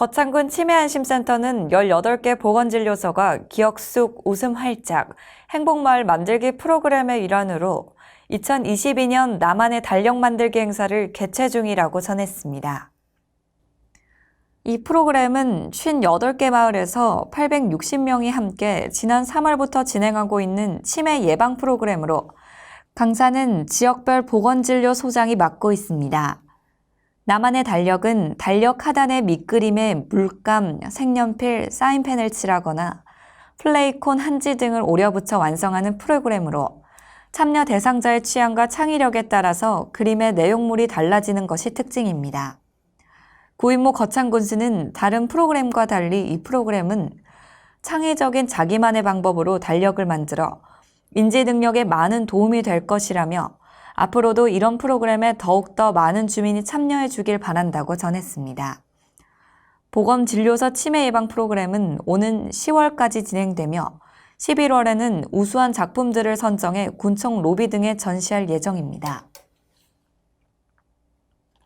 거창군 치매안심센터는 18개 보건진료소가 기억 속 웃음 활짝 행복마을 만들기 프로그램의 일환으로 2022년 나만의 달력 만들기 행사를 개최 중이라고 전했습니다. 이 프로그램은 58개 마을에서 860명이 함께 지난 3월부터 진행하고 있는 치매 예방 프로그램으로 강사는 지역별 보건진료 소장이 맡고 있습니다. 나만의 달력은 달력 하단의 밑그림에 물감, 색연필, 사인펜을 칠하거나 플레이콘 한지 등을 오려붙여 완성하는 프로그램으로 참여 대상자의 취향과 창의력에 따라서 그림의 내용물이 달라지는 것이 특징입니다. 구인모 거창군수는 다른 프로그램과 달리 이 프로그램은 창의적인 자기만의 방법으로 달력을 만들어 인지 능력에 많은 도움이 될 것이라며 앞으로도 이런 프로그램에 더욱더 많은 주민이 참여해 주길 바란다고 전했습니다. 보건진료소 치매 예방 프로그램은 오는 10월까지 진행되며 11월에는 우수한 작품들을 선정해 군청 로비 등에 전시할 예정입니다.